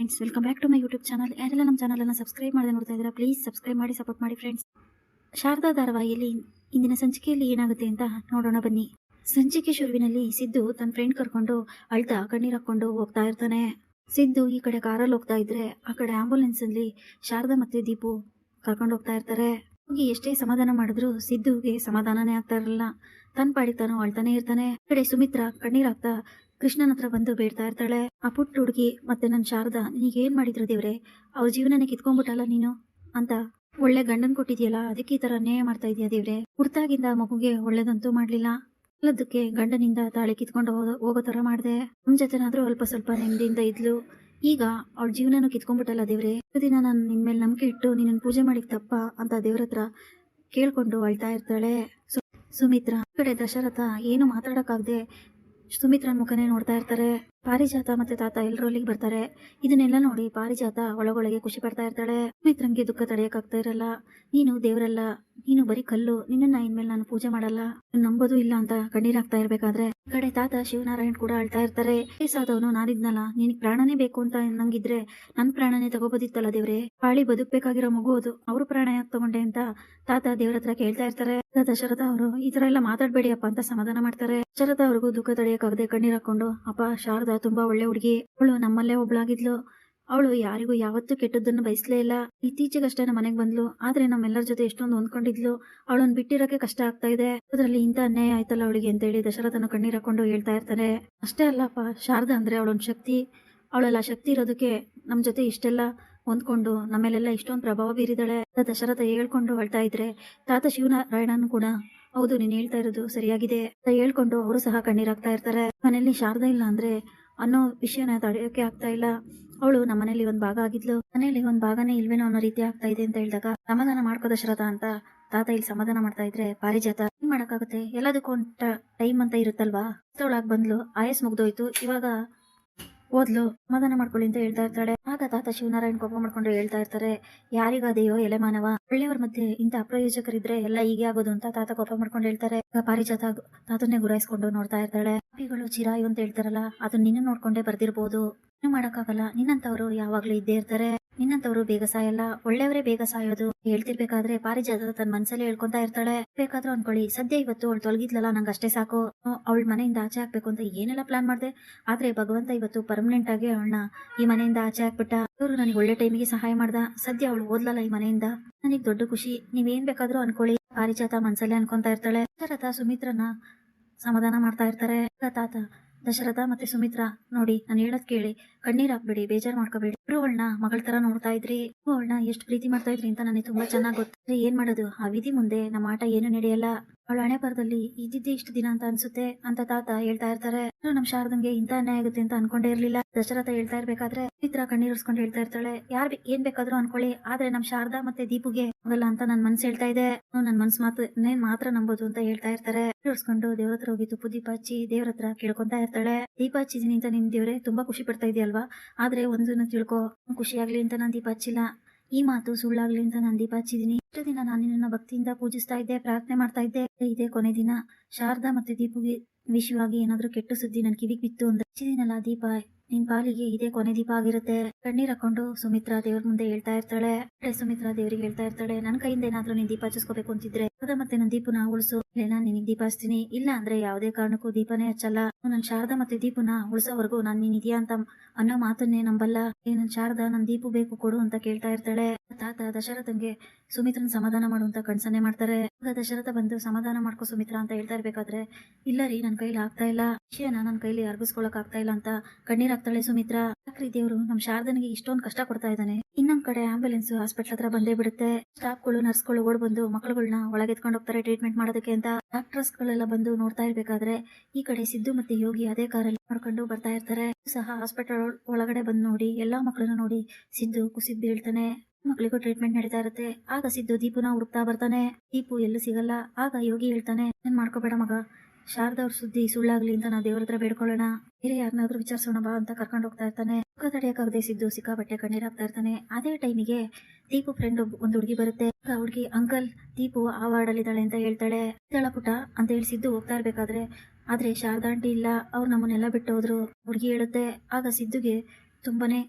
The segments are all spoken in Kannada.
Friends welcome back to my YouTube channel ಯಾರೆಲ್ಲ ನಮ್ಮ ಚಾನಲನ್ನು ಸಬ್ಸ್ಕ್ರೈಬ್ ಮಾಡದೆ ನೋಡ್ತಾ ಇದ್ದೀರಾ ಪ್ಲೀಸ್ ಸಬ್ಸ್ಕ್ರೈಬ್ ಮಾಡಿ ಸಪೋರ್ಟ್ ಮಾಡಿ ಫ್ರೆಂಡ್ಸ್ ಶಾರದಾ ಧಾರಾವಾಹಿಯಲ್ಲಿ ಇಂದಿನ ಸಂಚಿಕೆಯಲ್ಲಿ ಏನಾಗುತ್ತೆ ಅಂತ ನೋಡೋಣ ಬನ್ನಿ. ಸಂಚಿಕೆ ಶುರುವಿನಲ್ಲಿ ಸಿದ್ದು ತನ್ನ ಫ್ರೆಂಡ್ ಕರ್ಕೊಂಡು ಅಳ್ತಾ ಕಣ್ಣೀರ್ ಹಾಕೊಂಡು ಹೋಗ್ತಾ ಇರ್ತಾನೆ. ಸಿದ್ದು ಈ ಕಡೆ ಕಾರಲ್ಲಿ ಹೋಗ್ತಾ ಇದ್ರೆ ಆ ಕಡೆ ಆಂಬುಲೆನ್ಸ್ ಅಲ್ಲಿ ಶಾರದಾ ಮತ್ತೆ ದೀಪು ಕರ್ಕೊಂಡು ಹೋಗ್ತಾ ಇರ್ತಾರೆ. ಹೋಗಿ ಎಷ್ಟೇ ಸಮಾಧಾನ ಮಾಡಿದ್ರು ಸಿದ್ದುಗೆ ಸಮಾಧಾನನೇ ಆಗ್ತಾ ಇರಲಿಲ್ಲ. ತನ್ನ ಪಾಡಿಗೆ ತಾನು ಅಳ್ತಾನೆ ಇರ್ತಾನೆ. ಈ ಕಡೆ ಸುಮಿತ್ರಾ ಕಣ್ಣೀರ್ ಹಾಕ್ತಾ ಕೃಷ್ಣನ ಹತ್ರ ಬಂದು ಬೇಡ್ತಾ ಇರ್ತಾಳೆ. ಆ ಪುಟ್ಟ ಹುಡುಗಿ ಮತ್ತೆ ನನ್ನ ಶಾರದಾ ಏನ್ ಮಾಡಿದ್ರು ದೇವ್ರೆ? ಅವ್ರ ಜೀವನನೇ ಕಿತ್ಕೊಂಡ್ಬಿಟ್ಟಲ್ಲ ನೀನು? ಅಂತ ಒಳ್ಳೆ ಗಂಡನ್ ಕೊಟ್ಟಿದ್ಯಲ್ಲ, ಅದಕ್ಕೆ ಈ ತರ ನ್ಯಾಯ ಮಾಡ್ತಾ ಇದೀಯ ದೇವ್ರೆ? ಹುಡ್ತಾಗಿಂದ ಮಗುಗೆ ಒಳ್ಳೇದಂತೂ ಮಾಡ್ಲಿಲ್ಲ. ಅಲ್ಲದಕ್ಕೆ ಗಂಡನಿಂದ ತಾಳಿ ಕಿತ್ಕೊಂಡು ಹೋಗೋ ತರ ಮಾಡ್ದೆ. ನಮ್ ಜೊತೆನಾದ್ರೂ ಅಲ್ಪ ಸ್ವಲ್ಪ ನೆಮ್ಮದಿಯಿಂದ ಇದ್ಲು. ಈಗ ಅವ್ಳ ಜೀವನನು ಕಿತ್ಕೊಂಡ್ಬಿಟ್ಟಲ್ಲ ದೇವ್ರೆ? ದಿನ ನಾನು ನಿನ್ ಮೇಲೆ ನಂಬಿಕೆ ಇಟ್ಟು ನಿನ್ನ ಪೂಜೆ ಮಾಡಿಕ್ ತಪ್ಪ ಅಂತ ದೇವ್ರ ಹತ್ರ ಕೇಳ್ಕೊಂಡು ಅಳ್ತಾ ಇರ್ತಾಳೆ. ಸುಮಿತ್ರಾ ಕಡೆ ದಶರಥ ಏನು ಮಾತಾಡಕ್ಕಾಗ್ದೆ ಸುಮಿತ್ರನ್ ಮುಖನೇ ನೋಡ್ತಾ ಇರ್ತಾರೆ. ಪಾರಿಜಾತ ಮತ್ತೆ ತಾತ ಎಲ್ರು ಅಲ್ಲಿಗೆ ಬರ್ತಾರೆ. ಇದನ್ನೆಲ್ಲ ನೋಡಿ ಪಾರಿಜಾತ ಒಳಗೊಳಗೆ ಖುಷಿ ಪಡ್ತಾ ಇರ್ತಾಳೆ. ಮಿತ್ರಂಗೆ ದುಃಖ ತಡೆಯಕ್ಕಾಗ್ತಾ ಇರಲ್ಲ. ನೀನು ದೇವರಲ್ಲ. ನೀನು ಬರೀ ಕಲ್ಲು. ನಿನ್ನನ್ನ ಇನ್ಮೇಲೆ ನಾನು ಪೂಜೆ ಮಾಡಲ್ಲ. ನಂಬೋದು ಇಲ್ಲ ಅಂತ ಕಣ್ಣೀರಾಗ್ತಾ ಇರ್ಬೇಕಾದ್ರೆ. ಕಡೆ ತಾತ ಶಿವನಾರಾಯಣ್ ಕೂಡ ಅಳ್ತಾ ಇರ್ತಾರೆ. ವಯಸ್ಸಾದವನು ನಾನಿದ್ನಲ್ಲ. ನಿನಗ್ ಪ್ರಾಣನೇ ಬೇಕು ಅಂತ ನಂಗಿದ್ರೆ ನನ್ ಪ್ರಾಣನೇ ತಗೋಬೋದಿತ್ತಲ್ಲ ದೇವ್ರೆ? ಪಾಳಿ ಬದುಕ್ಬೇಕಾಗಿರೋ ಮಗು ಅದು. ಅವ್ರ ಪ್ರಾಣ ಯಾಕೆ ತಗೊಂಡೆ ಅಂತ ತಾತ ದೇವ್ರ ಹತ್ರ ಕೇಳ್ತಾ ಇರ್ತಾರೆ. ದಶರಥ ಅವರು ಈ ತರ ಎಲ್ಲ ಮಾತಾಡ್ಬೇಡಿ ಅಪ್ಪ ಅಂತ ಸಮಾಧಾನ ಮಾಡ್ತಾರೆ. ದಶರಥ ಅವ್ರಿಗೂ ದುಃಖ ತಡೆಯಕ್ಕಾಗದೆ ಕಣ್ಣೀರ್ ಹಾಕೊಂಡು, ಅಪ್ಪ, ಶಾರದಾ ತುಂಬಾ ಒಳ್ಳೆ ಹುಡುಗಿ. ಅವಳು ನಮ್ಮಲ್ಲೇ ಒಬ್ಳಾಗಿದ್ಲು. ಅವಳು ಯಾರಿಗೂ ಯಾವತ್ತೂ ಕೆಟ್ಟದ್ದನ್ನು ಬಯಸಲೇ ಇಲ್ಲ. ಇತ್ತೀಚೆಗಷ್ಟೇ ನಮ್ಮ ಮನೆಗೆ ಬಂದ್ಲು. ಆದ್ರೆ ನಮ್ಮೆಲ್ಲರ ಜೊತೆ ಎಷ್ಟೊಂದು ಹೊಂದ್ಕೊಂಡಿದ್ಲು. ಅವಳನ್ನ ಬಿಟ್ಟಿರೋಕೆ ಕಷ್ಟ ಆಗ್ತಾ ಇದೆ. ಅದ್ರಲ್ಲಿ ಇಂಥ ಅನ್ಯಾಯ ಆಯ್ತಲ್ಲ ಅವಳಿಗೆ ಅಂತ ಹೇಳಿ ದಶರಥನ ಕಣ್ಣೀರ್ ಹಾಕೊಂಡು ಹೇಳ್ತಾ ಇರ್ತಾರೆ ಅಷ್ಟೇ ಅಲ್ಲಪ್ಪ, ಶಾರದಾ ಅಂದ್ರೆ ಅವಳೊಂದು ಶಕ್ತಿ. ಅವಳೆಲ್ಲ ಶಕ್ತಿ ಇರೋದಕ್ಕೆ ನಮ್ಮ ಜೊತೆ ಇಷ್ಟೆಲ್ಲ ಹೊಂದ್ಕೊಂಡು ನಮ್ಮೇಲೆಲ್ಲ ಇಷ್ಟೊಂದು ಪ್ರಭಾವ ಬೀರಿದಾಳೆ. ದಶರಥ ಹೇಳ್ಕೊಂಡು ಹೊಳ್ತಾ ಇದ್ರೆ, ತಾತ ಶಿವನಾರಾಯಣನು ಕೂಡ? ಹೌದು, ನೀನ್ ಹೇಳ್ತಾ ಇರೋದು ಸರಿಯಾಗಿದೆ. ಅಂತ ಹೇಳ್ಕೊಂಡು ಅವರು ಸಹ ಕಣ್ಣೀರಾಗ್ತಾ ಇರ್ತಾರೆ. ಮನೇಲಿ ಶಾರದಾ ಇಲ್ಲ ಅಂದ್ರೆ ಅನ್ನೋ ವಿಷಯನ ತಡೆಯೋಕೆ ಆಗ್ತಾ ಇಲ್ಲ. ಅವಳು ನಮ್ಮ ಮನೇಲಿ ಒಂದ್ ಭಾಗ ಆಗಿದ್ಲು. ಮನೇಲಿ ಒಂದ್ ಭಾಗನೇ ಇಲ್ವೇನೋ ಅನ್ನೋ ರೀತಿ ಆಗ್ತಾ ಇದೆ ಅಂತ ಹೇಳಿದಾಗ, ಸಮಾಧಾನ ಮಾಡ್ಕೋ ದಶರಥ ಅಂತ ತಾತ ಇಲ್ಲಿ ಸಮಾಧಾನ ಮಾಡ್ತಾ ಇದ್ರೆ ಪಾರಿಜಾತ ಏನ್ ಮಾಡಕ್ಕಾಗುತ್ತೆ? ಎಲ್ಲದಕ್ಕೂ ಟೈಮ್ ಅಂತ ಇರುತ್ತಲ್ವಾ? ಒಳಗ್ ಬಂದ್ಲು, ಆಯಸ್ ಮುಗ್ದೋಯ್ತು. ಇವಾಗ ಓದ್ಲು, ಮದನ ಮಾಡ್ಕೊಳ್ಳಿ ಅಂತ ಹೇಳ್ತಾ ಇರ್ತಾಳೆ. ಆಗ ತಾತ ಶಿವನಾರಾಯಣ್ ಕೋಪ ಮಾಡ್ಕೊಂಡು ಹೇಳ್ತಾ ಇರ್ತಾರೆ, ಯಾರಿಗಾದೆಯೋ ಎಲೆ ಮಾನವ. ಒಳ್ಳೆಯವ್ರ ಮಧ್ಯೆ ಇಂಥ ಅಪ್ರಯೋಜಕರಿದ್ರೆ ಎಲ್ಲ ಹೀಗೆ ಆಗೋದು ಅಂತ ತಾತ ಕೋಪ ಮಾಡ್ಕೊಂಡು ಹೇಳ್ತಾರೆ. ಪಾರಿಜಾತ ತಾತನ್ನೇ ಗುರಾಯಿಸ್ಕೊಂಡು ನೋಡ್ತಾ ಇರ್ತಾಳೆ. ಪಾಪಿಗಳು ಚಿರಾಯು ಅಂತ ಹೇಳ್ತಾರಲ್ಲ ಅದನ್ನ ನಿನ್ನ ನೋಡ್ಕೊಂಡೇ ಬರ್ದಿರ್ಬೋದು. ಏನು ಮಾಡಕ್ಕಾಗಲ್ಲ. ನಿನ್ನಂತವ್ರು ಯಾವಾಗ್ಲೂ ಇದ್ದೇ ಇರ್ತಾರೆ. ನಿನ್ನಂತವ್ರು ಬೇಗ ಸಾಯಲ್ಲ. ಒಳ್ಳೆಯವರೇ ಬೇಗ ಸಾಯೋದು. ಹೇಳ್ತಿರ್ಬೇಕಾದ್ರೆ ಪಾರಿಜಾತ ತನ್ನ ಮನ್ಸಲ್ಲಿ ಹೇಳ್ಕೊಂತಾ ಇರ್ತಾಳೆ. ಬೇಕಾದ್ರೂ ಅನ್ಕೊಳ್ಳಿ, ಸದ್ಯ ಇವತ್ತು ಅವಳು ತೊಲಗಿದ್ಲಲ್ಲ ನಂಗೆ ಅಷ್ಟೇ ಸಾಕು ಅವಳ ಮನೆಯಿಂದ ಆಚೆ ಹಾಕ್ಬೇಕು ಅಂತ ಏನೆಲ್ಲ ಪ್ಲಾನ್ ಮಾಡ್ದೆ? ಆದ್ರೆ ಭಗವಂತ ಇವತ್ತು ಪರ್ಮನೆಂಟ್ ಆಗಿ ಅವಳನ್ನ ಈ ಮನೆಯಿಂದ ಆಚೆ ಹಾಕ್ಬಿಟ್ಟ ಇವರು ನನಗೆ ಒಳ್ಳೆ ಟೈಮಿಗೆ ಸಹಾಯ ಮಾಡ್ದ. ಸದ್ಯ ಅವಳು ಓದ್ಲಲ್ಲ ಈ ಮನೆಯಿಂದ. ನನಗೆ ದೊಡ್ಡ ಖುಷಿ. ನೀವೇನ್ ಬೇಕಾದ್ರೂ ಅನ್ಕೊಳ್ಳಿ. ಪಾರಿಜಾತ ಮನ್ಸಲ್ಲೇ ಅನ್ಕೊಂತಾ ಇರ್ತಾಳೆ. ದಶರಥ, ಸುಮಿತ್ರನ ಸಮಾಧಾನ ಮಾಡ್ತಾ ಇರ್ತಾರೆ. ತಾತ, ದಶರಥ ಮತ್ತೆ ಸುಮಿತ್ರ, ನೋಡಿ, ನಾನು ಹೇಳೋದ್ ಕೇಳಿ. ಕಣ್ಣೀರ್ ಹಾಕ್ಬೇಡಿ, ಬೇಜಾರ್ ಮಾಡ್ಕೋಬೇಡಿ. ಇಬ್ರು ಅವಳನ್ನ ಮಗಳ ತರ ನೋಡ್ತಾ ಇದ್ರಿ. ಅವಳನ್ನ ಎಷ್ಟು ಪ್ರೀತಿ ಮಾಡ್ತಾ ಇದ್ರಿ ಅಂತ ನನಗೆ ತುಂಬಾ ಚೆನ್ನಾಗಿ ಗೊತ್ತಿದ್ರೆ ಏನ್ ಮಾಡೋದು? ಆ ವಿಧಿ ಮುಂದೆ ನಮ್ಮ ಆಟ ಏನು ನಡೆಯಲ್ಲ. ಅವಳ ಹಣೆ ಬರದಲ್ಲಿ ಇದ್ದಿದ್ದೆ ಇಷ್ಟು ದಿನ ಅಂತ ಅನ್ಸುತ್ತೆ ಅಂತ ತಾತ ಹೇಳ್ತಾ ಇರ್ತಾರೆ. ನಮ್ ಶಾರದಂಗೆ ಇಂತ ಅನ್ಯಾಯ ಆಗುತ್ತೆ ಅಂತ ಅನ್ಕೊಂಡೇ ಇರ್ಲಿಲ್ಲ. ದಶರಥ ಹೇಳ್ತಾ ಇರ್ಬೇಕಾದ್ರೆ ಚಿತ್ರ ಕಣ್ಣೀರ್ಸ್ಕೊಂಡು ಹೇಳ್ತಾ ಇರ್ತಾಳೆ. ಯಾರ್ ಏನ್ ಬೇಕಾದ್ರೂ ಅನ್ಕೊಳ್ಳಿ. ಆದ್ರೆ ನಮ್ ಶಾರದಾ ಮತ್ತೆ ದೀಪುಗೆ ಆಗಲ್ಲ ಅಂತ ನನ್ ಮನ್ಸು ಹೇಳ್ತಾ ಇದೆ. ನನ್ ಮನ್ಸು ಮಾತು ಮಾತ್ರ ನಂಬೋದು ಅಂತ ಹೇಳ್ತಾ ಇರ್ತಾರೆ. ಉರ್ಸ್ಕೊಂಡು ದೇವ್ರ ಹತ್ರ ಹೋಗಿ ತುಪ್ಪು ದೀಪ ಹಚ್ಚಿ ದೇವ್ರ ಹತ್ರ ಕೇಳ್ಕೊಂತ ಇರ್ತಾಳೆ. ದೀಪ ಹಚ್ಚಿದೀನಿ ಅಂತ ನಿಮ್ ದೇವ್ರೆ ತುಂಬಾ ಖುಷಿ ಪಡ್ತಾ ಇದೆಯಲ್ವಾ? ಆದ್ರೆ ಒಂದನ್ನ ತಿಳ್ಕೊ ಖುಷಿ ಆಗ್ಲಿ ಅಂತ ನಾನು ದೀಪ ಹಚ್ಚಿಲ್ಲ ಈ ಮಾತು ಸುಳ್ಳಾಗ್ಲಿ ಅಂತ ನಾನು ದೀಪ ಹಚ್ಚಿದೀನಿ ಇಷ್ಟು ದಿನ ನಾನು ನಿನ್ನ ಭಕ್ತಿಯಿಂದ ಪೂಜಿಸ್ತಾ ಇದ್ದೆ, ಪ್ರಾರ್ಥನೆ ಮಾಡ್ತಾ ಇದ್ದೆ. ಇದೆ ಕೊನೆ ದಿನ ಶಾರದಾ ಮತ್ತೆ ದೀಪುಗೆ ವಿಷಯವಾಗಿ ಏನಾದರೂ ಕೆಟ್ಟ ಸುದ್ದಿ ನನ್ ಕಿವಿಗ್ ಬಿತ್ತು ಅಂತ ಹಚ್ಚಿದೀನಲ್ಲ ದೀಪ, ನಿನ್ ಪಾಲಿಗೆ ಇದೇ ಕೊನೆ ದೀಪ ಆಗಿರುತ್ತೆ. ಕಣ್ಣೀರ್ ಹಾಕೊಂಡು ಸುಮಿತ್ರಾ ದೇವ್ರ ಮುಂದೆ ಹೇಳ್ತಾ ಇರ್ತಾಳೆ. ಸುಮಿತ್ರಾ ದೇವ್ರಿಗೆ ಹೇಳ್ತಾ ಇರ್ತಾಳೆ, ನನ್ ಕೈಯಿಂದ ಏನಾದ್ರೂ ನೀನ್ ದೀಪ ಹಚ್ಚಿಸ್ಕೋಬೇಕು ಅಂತಿದ್ರೆ ಅದ ಮತ್ತೆ ನನ್ ದೀಪನ ಉಳಿಸು. ಇಲ್ಲ, ನಿನ್ ದೀಪ ಹಚ್ತೀನಿ ಇಲ್ಲ ಅಂದ್ರೆ ಯಾವುದೇ ಕಾರಣಕ್ಕೂ ದೀಪನೇ ಹಚ್ಚಲ್ಲ. ನನ್ ಶಾರದಾ ಮತ್ತೆ ದೀಪನ ಉಳಿಸೋವರೆಗೂ ನಾನು ನೀನ್ ಇದೆಯಾ ಅಂತ ಅನ್ನೋ ಮಾತನ್ನೇ ನಂಬಲ್ಲ. ಏ ನನ್ ಶಾರದಾ, ನನ್ ದೀಪು ಬೇಕು ಕೊಡು ಅಂತ ಕೇಳ್ತಾ ಇರ್ತಾಳೆ. ತಾತ ದಶರಥಂಗೆ ಸುಮಿತ್ರನ್ ಸಮಾಧಾನ ಮಾಡುವಂತ ಕಣ್ಸನೆ ಮಾಡ್ತಾರೆ. ಆಗ ದಶರಥ ಬಂದು ಸಮಾಧಾನ ಮಾಡ್ಕೋ ಸುಮಿತ್ರ ಅಂತ ಹೇಳ್ತಾ ಇರ್ಬೇಕಾದ್ರೆ, ಇಲ್ಲ ರೀ, ನನ್ ಕೈಲಿ ಆಗ್ತಾ ಇಲ್ಲ. ವಿಷಯನ ನನ್ ಕೈಲಿ ಅರ್ಗಿಸ್ಕೊಳಕ್ ಆಗ್ತಾ ಇಲ್ಲ ಅಂತ ಕಣ್ಣೀರ್ ಹಾಕ್ತಾಳೆ ಸುಮಿತ್ರ. ಯಾಕ್ರಿ ದೇವ್ರು, ನಮ್ ಶಾರದನಿಗೆ ಇಷ್ಟೊಂದು ಕಷ್ಟ ಕೊಡ್ತಾ ಇದ್ದಾನೆ. ಇನ್ನೊಂದ್ ಕಡೆ ಆಂಬುಲೆನ್ಸ್ ಹಾಸ್ಪಿಟಲ್ ಹತ್ರ ಬಂದೇ ಬಿಡುತ್ತೆ. ಸ್ಟಾಫ್ಗಳು ನರ್ಸ್ಗಳು ಓಡ್ ಬಂದು ಮಕ್ಕಳುಗಳನ್ನ ಒಳಗೆ ಎತ್ಕೊಂಡು ಹೋಗ್ತಾರೆ ಟ್ರೀಟ್ಮೆಂಟ್ ಮಾಡೋದಕ್ಕೆ ಅಂತ. ಡಾಕ್ಟರ್ಸ್ ಗಳೆಲ್ಲ ಬಂದು ನೋಡ್ತಾ ಇರ್ಬೇಕಾದ್ರೆ, ಈ ಕಡೆ ಸಿದ್ದು ಮತ್ತೆ ಯೋಗಿ ಅದೇ ಕಾರಲ್ಲಿ ನೋಡ್ಕೊಂಡು ಬರ್ತಾ ಇರ್ತಾರೆ. ಸಹ ಹಾಸ್ಪಿಟಲ್ ಒಳಗಡೆ ಬಂದು ನೋಡಿ, ಎಲ್ಲಾ ಮಕ್ಕಳನ್ನ ನೋಡಿ ಸಿದ್ದು ಕುಸಿದ್ ಬೀಳ್ತಾನೆ ಮಕ್ಕಳಿಗೂ ಟ್ರೀಟ್ಮೆಂಟ್ ನಡೀತಾ ಇರುತ್ತೆ. ಆಗ ಸಿದ್ದು ದೀಪುನ ಹುಡುಕ್ತಾ ಬರ್ತಾನೆ. ದೀಪು ಎಲ್ಲೂ ಸಿಗಲ್ಲ. ಆಗ ಯೋಗಿ ಹೇಳ್ತಾನೆ, ಏನ್ ಮಾಡ್ಕೋಬೇಡ ಮಗ. ಶಾರದಾ ಅವ್ರ ಸುದ್ದಿ ಸುಳ್ಳಾಗ್ಲಿ ಅಂತ ನಾ ದೇವ್ರ ಹತ್ರ ಬೇಡ್ಕೊಳ್ಳೋಣ. ಬೇರೆ ಯಾರನ್ನಾದ್ರೂ ವಿಚಾರಿಸೋಣ ಬಾ ಅಂತ ಕರ್ಕೊಂಡು ಹೋಗ್ತಾ ಇರ್ತಾನೆ. ಮುಖ ತಡೆಯಕ್ಕಾಗದೆ ಸಿದ್ದು ಸಿಕ್ಕಾಬಟ್ಟೆ ಕಣ್ಣೀರ್ ಹಾಕ್ತಾ ಇರ್ತಾನೆ. ಅದೇ ಟೈಮಿಗೆ ದೀಪು ಫ್ರೆಂಡ್ ಒಂದು ಹುಡುಗಿ ಬರುತ್ತೆ. ಆ ಹುಡುಗಿ, ಅಂಕಲ್, ದೀಪು ಆ ವಾರ್ಡ್ ಇದ್ದಾಳೆ ಅಂತ ಹೇಳ್ತಾಳೆ. ಪುಟ ಅಂತ ಹೇಳಿ ಸಿದ್ದು ಹೋಗ್ತಾ ಇರ್ಬೇಕಾದ್ರೆ ಆದ್ರೆ ಶಾರದಾ ಆಂಟಿ ಇಲ್ಲ, ಅವ್ರು ನಮ್ಮನ್ನೆಲ್ಲ ಬಿಟ್ಟು ಹೋದ್ರು ಹುಡುಗಿ ಹೇಳುತ್ತೆ, ಆಗ ಸಿದ್ದುಗೆ ತುಂಬಾನೇ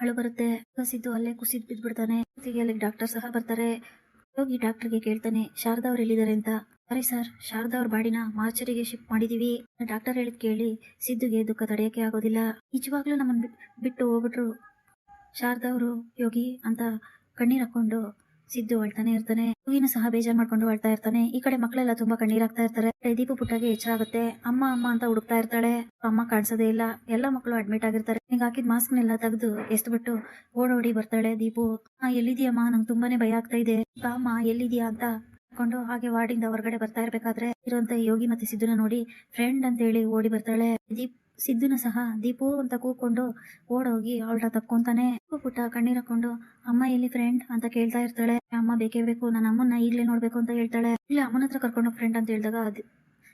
ಅಳು ಬರುತ್ತೆ. ಸಿದ್ದು ಅಲ್ಲೇ ಕುಸಿದ್ ಬಿದ್ಬಿಡ್ತಾನೆ. ಅಲ್ಲಿಗೆ ಅಲ್ಲಿ ಡಾಕ್ಟರ್ ಸಹ ಬರ್ತಾರೆ. ಹೋಗಿ ಡಾಕ್ಟರ್ಗೆ ಕೇಳ್ತಾನೆ, ಶಾರದಾ ಅವ್ರು ಎಲ್ಲಿದ್ದಾರೆ ಅಂತ? ಸರಿ ಸರ್, ಶಾರದಾ ಅವ್ರ ಬಾಡಿನ ಮಾರ್ಚರಿಗೆ ಶಿಫ್ಟ್ ಮಾಡಿದೀವಿ. ಡಾಕ್ಟರ್ ಹೇಳಿದ್ ಕೇಳಿ ಸಿದ್ದುಗೆ ದುಃಖ ತಡೆಯಕ್ಕೆ ಆಗೋದಿಲ್ಲ. ನಿಜವಾಗ್ಲೂ ನಮ್ಮನ್ನ ಬಿಟ್- ಬಿಟ್ಟು ಹೋಗ್ಬಿಟ್ರು. ಶಾರದಾ ಅವರು ಯೋಗಿ ಅಂತ ಕಣ್ಣೀರ್ ಹಾಕೊಂಡು ಸಿದ್ದು ಅಳ್ತಾನೆ ಇರ್ತಾನೆ, ಹೂವಿನ ಸಹ ಬೇಜಾರ್ ಮಾಡ್ಕೊಂಡು ಅಳ್ತಾ ಇರ್ತಾನೆ. ಈ ಕಡೆ ಮಕ್ಕಳೆಲ್ಲ ತುಂಬಾ ಕಣ್ಣೀರಾಗ್ತಾ ಇರ್ತಾರೆ. ಈ ಕಡೆ ದೀಪು ಪುಟ್ಟಗೆ ಎಚ್ಚರಾಗುತ್ತೆ ಅಮ್ಮ ಅಮ್ಮ ಅಂತ ಹುಡುಕ್ತಾ ಇರ್ತಾಳೆ. ಅಮ್ಮ ಕಾಣಿಸೋದೇ ಇಲ್ಲ. ಎಲ್ಲ ಮಕ್ಕಳು ಅಡ್ಮಿಟ್ ಆಗಿರ್ತಾರೆ. ನಿಂಗೆ ಹಾಕಿದ ಮಾಸ್ಕ್ನೆಲ್ಲ ತೆಗೆದು ಎಸ್ಬಿಟ್ಟು ಓಡೋಡಿ ಬರ್ತಾಳೆ ದೀಪು. ಎಲ್ಲಿದ್ಯಮ್ಮ ನಂಗೆ ತುಂಬಾನೇ ಭಯ ಆಗ್ತಾ ಇದೆ. ಅಮ್ಮ ಎಲ್ಲಿದ್ಯಾ ಅಂತ ಕೊಂಡು ಹಾಗೆ ವಾರ್ಡಿಂದ ಹೊರಗಡೆ ಬರ್ತಾ ಇರ್ಬೇಕಾದ್ರೆ ಇರುವಂತ ಯೋಗಿ ಮತ್ತೆ ಸಿದ್ದುನ ನೋಡಿ ಫ್ರೆಂಡ್ ಅಂತ ಹೇಳಿ ಓಡಿ ಬರ್ತಾಳೆ. ದೀಪ್ ಸಿದ್ದುನ ಸಹ ದೀಪು ಅಂತ ಕೂಕೊಂಡು ಓಡೋಗಿ ಅವಳ ತಕ್ಕೊಂತಾನೆ ಪುಟ್ಟ ಕಣ್ಣೀರ್ ಹಾಕೊಂಡು, ಅಮ್ಮ ಎಲ್ಲಿ ಫ್ರೆಂಡ್ ಅಂತ ಕೇಳ್ತಾ ಇರ್ತಾಳೆ. ಅಮ್ಮ ಬೇಕೇ ಬೇಕು, ನನ್ನ ಅಮ್ಮನ ಈಗ್ಲೇ ನೋಡ್ಬೇಕು ಅಂತ ಹೇಳ್ತಾಳೆ. ಇಲ್ಲ, ಅಮ್ಮನ ಹತ್ರ ಕರ್ಕೊಂಡು ಫ್ರೆಂಡ್ ಅಂತ ಹೇಳಿದಾಗ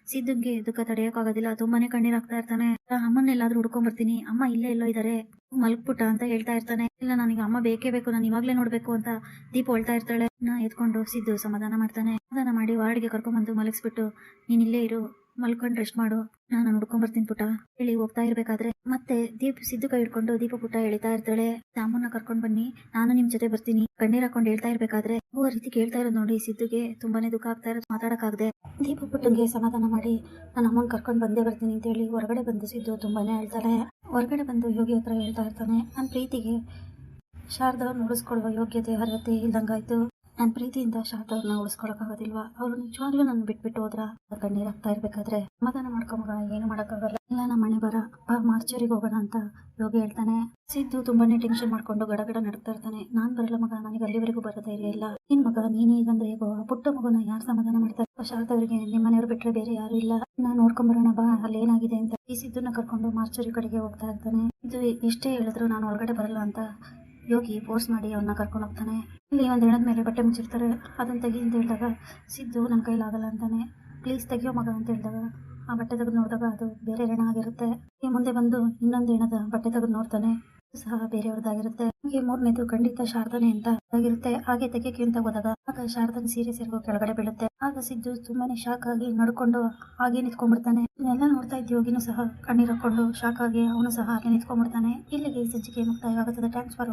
ಸಿದ್ದುಗೆ ದುಃಖ ತಡೆಯೋಕ್ಕಾಗೋದಿಲ್ಲ ತುಂಬಾನೇ ಕಣ್ಣೀರ್ ಹಾಕ್ತಾ ಇರ್ತಾನೆ. ಅಮ್ಮನ ಎಲ್ಲಾದ್ರೂ ಹುಡ್ಕೊಂಡ್ ಬರ್ತೀನಿ ಅಮ್ಮ ಇಲ್ಲೇ ಎಲ್ಲೋ ಇದಾರೆ. ಮಲ್ಕ್ಬಿಟ್ಟ ಅಂತ ಹೇಳ್ತಾ ಇರ್ತಾನೆ. ಇಲ್ಲ, ನನಗೆ ಅಮ್ಮ ಬೇಕೇ ಬೇಕು, ನಾನು ಇವಾಗ್ಲೇ ನೋಡ್ಬೇಕು ಅಂತ ದೀಪ ಹೇಳ್ತಾ ಇರ್ತಾಳೆ. ನಾ ಎತ್ಕೊಂಡು ಸಿದ್ದು ಸಮಾಧಾನ ಮಾಡ್ತಾನೆ. ಸಮಾಧಾನ ಮಾಡಿ ವಾರ್ಡ್ಗೆ ಕರ್ಕೊಂಡ್ಬಂದು ಮಲಗಿಸ್ಬಿಟ್ಟು, ನೀನ್ ಇಲ್ಲೇ ಇರು. ಮಲ್ಕೊಂಡು ರೆಸ್ಟ್ ಮಾಡು. ನಾನು ನೋಡ್ಕೊಂಡ್ ಬರ್ತೀನಿ ಪುಟ. ಹೇಳಿ ಹೋಗ್ತಾ ಇರ್ಬೇಕಾದ್ರೆ ಮತ್ತೆ ದೀಪ್ ಸಿದ್ದು ಕೈ ಹಿಡ್ಕೊಂಡು ದೀಪ ಪುಟ ಎಳಿತಾ ಇರ್ತಾಳೆ. ಅಮ್ಮನ್ನ ಕರ್ಕೊಂಡ್ ಬನ್ನಿ. ನಾನು ನಿಮ್ ಜೊತೆ ಬರ್ತೀನಿ. ಕಣ್ಣೀರ್ ಹಾಕೊಂಡು ಹೇಳ್ತಾ ಇರ್ಬೇಕಾದ್ರೆ ಓ ರೀತಿ ಕೇಳ್ತಾ ಇರೋದು ನೋಡಿ ಸಿದ್ದುಗೆ. ತುಂಬಾನೇ ದುಃಖ ಆಗ್ತಾ ಇರೋದು ಮಾತಾಡಕ್ಕಾಗದೆ. ದೀಪ ಪುಟ್ಟಂಗೆ ಸಮಾಧಾನ ಮಾಡಿ ನನ್ನ ಅಮ್ಮನ್ ಕರ್ಕೊಂಡ್ ಬಂದೇ ಬರ್ತೀನಿ ಅಂತ ಹೇಳಿ ಹೊರಗಡೆ ಬಂದು ಸಿದ್ದು ತುಂಬಾನೇ ಹೇಳ್ತಾಳೆ. ಹೊರಗಡೆ ಬಂದು ಯೋಗಿ ಹತ್ರ ಹೇಳ್ತಾ ಇರ್ತಾನೆ. ನನ್ನ ಪ್ರೀತಿಗೆ ಶಾರದ ನೋಡಿಸ್ಕೊಳ್ಳುವ ಯೋಗ್ಯತೆ, ಅರ್ಹತೆ ಇಲ್ದಂಗಾಯ್ತು. ನನ್ನ ಪ್ರೀತಿಯಿಂದ ಶಾರದವ್ರನ್ನ ಉಳಿಸ್ಕೊಳಕ್ಕಾಗೋದಿಲ್ವಾ ಅವ್ರು ನಿಜವಾಗ್ಲೂ ನನ್ನ ಬಿಟ್ಬಿಟ್ಟು ಹೋದ್ರ? ಕಣ್ಣೀರ್ ಆಗ್ತಾ ಇರ್ಬೇಕಾದ್ರೆ ಸಮಾಧಾನ ಮಾಡ್ಕೊಂಬ ಏನು ಮಾಡೋಕ್ಕಾಗಲ್ಲ. ಇಲ್ಲ, ನಮ್ಮ ಮನೆ ಬರ. ಬಾ ಮಾರ್ಚರಿಗೆ ಹೋಗೋಣ ಅಂತ ಯೋಗಿ ಹೇಳ್ತಾನೆ. ಸಿದ್ದು ತುಂಬಾನೇ ಟೆನ್ಷನ್ ಮಾಡ್ಕೊಂಡು ಗಡಗಡ ನಡ್ತಾ ಇರ್ತಾನೆ. ನಾನ್ ಬರಲ್ಲ ಮಗ, ನನಗೆ ಅಲ್ಲಿವರೆಗೂ ಬರೋ ಧೈರ್ಯ ಇಲ್ಲ ನಿನ್ ಮಗ, ನೀನೇ ಈಗಂದ್ರೆ ಹೇಗೋ? ಪುಟ್ಟ ಮಗುನ ಯಾರು ಸಮಾಧಾನ ಮಾಡ್ತಾರೆ? ಶಾರದವ್ರಿಗೆ ನಿಮ್ಮ ಮನೆಯವ್ರು ಬಿಟ್ರೆ ಬೇರೆ ಯಾರು ಇಲ್ಲ. ನಾನು ನೋಡ್ಕೊಂಬರೋಣ, ಬಾ ಅಲ್ಲಿ ಏನಾಗಿದೆ ಅಂತ. ಈ ಸಿದ್ದುನ ಕರ್ಕೊಂಡು ಮಾರ್ಚರಿ ಕಡೆಗೆ ಹೋಗ್ತಾ ಇರ್ತಾನೆ. ಇದು ಎಷ್ಟೇ ಹೇಳಿದ್ರು, ನಾನು ಒಳಗಡೆ ಬರಲ್ಲ ಅಂತ. ಯೋಗಿ ಫೋರ್ಸ್ ಮಾಡಿ ಅವನ್ನ ಕರ್ಕೊಂಡು ಹೋಗ್ತಾನೆ. ಇಲ್ಲಿ ಒಂದು ಹೆಣದ ಮೇಲೆ ಬಟ್ಟೆ ಮುಚ್ಚಿರ್ತಾರೆ. ಅದನ್ನ ತೆಗಿ ಅಂತ ಹೇಳಿದಾಗ, ಸಿದ್ದು ನನ್ನ ಕೈಲಾಗಲ್ಲ ಅಂತಾನೆ. ಪ್ಲೀಸ್ ತೆಗಿಯೋ ಮಗ ಅಂತ ಹೇಳಿದಾಗ, ಆ ಬಟ್ಟೆ ತೆಗೆದು ನೋಡಿದಾಗ ಅದು ಬೇರೆ ಹೆಣ ಆಗಿರುತ್ತೆ. ಮುಂದೆ ಬಂದು ಇನ್ನೊಂದು ಹೆಣದ ಬಟ್ಟೆ ತೆಗೆದು ನೋಡ್ತಾನೆ. ಸಹ ಬೇರೆಯವ್ರದ್ದಾಗಿರುತ್ತೆ. ಹಾಗೆ ಮೂರನೇದು ಖಂಡಿತ ಶಾರದನೆ ಅಂತ ಆಗಿರುತ್ತೆ. ಹಾಗೆ ತೆಗಿಯಕ್ಕೆ ಅಂತ ಹೋದಾಗ, ಆಗ ಶಾರದನ್ ಸೀರೆ ಸೆರಗು ಕೆಳಗಡೆ ಬೀಳುತ್ತೆ. ಆಗ ಸಿದ್ದು ತುಂಬಾನೇ ಶಾಕ್ ಆಗಿ ನಡ್ಕೊಂಡು ಹಾಗೆ ನಿಂತ್ಕೊಂಡ್ಬಿಡ್ತಾನೆ. ಇದನ್ನೆಲ್ಲ ನೋಡ್ತಾ ಇದ್ದ ಯೋಗಿನೂ ಸಹ ಕಣ್ಣೀರ್ ಹಾಕೊಂಡು ಶಾಕ್ ಆಗಿ ಅವನು ಸಹ ಹಾಗೆ ನಿಂತ್ಕೊಂಡ್ಬಿಡ್ತಾನೆ. ಇಲ್ಲಿಗೆ ಈ ಸಂಚಿಕೆ ಮುಕ್ತಾಯವಾಗುತ್ತದೆ. ಫಾರ್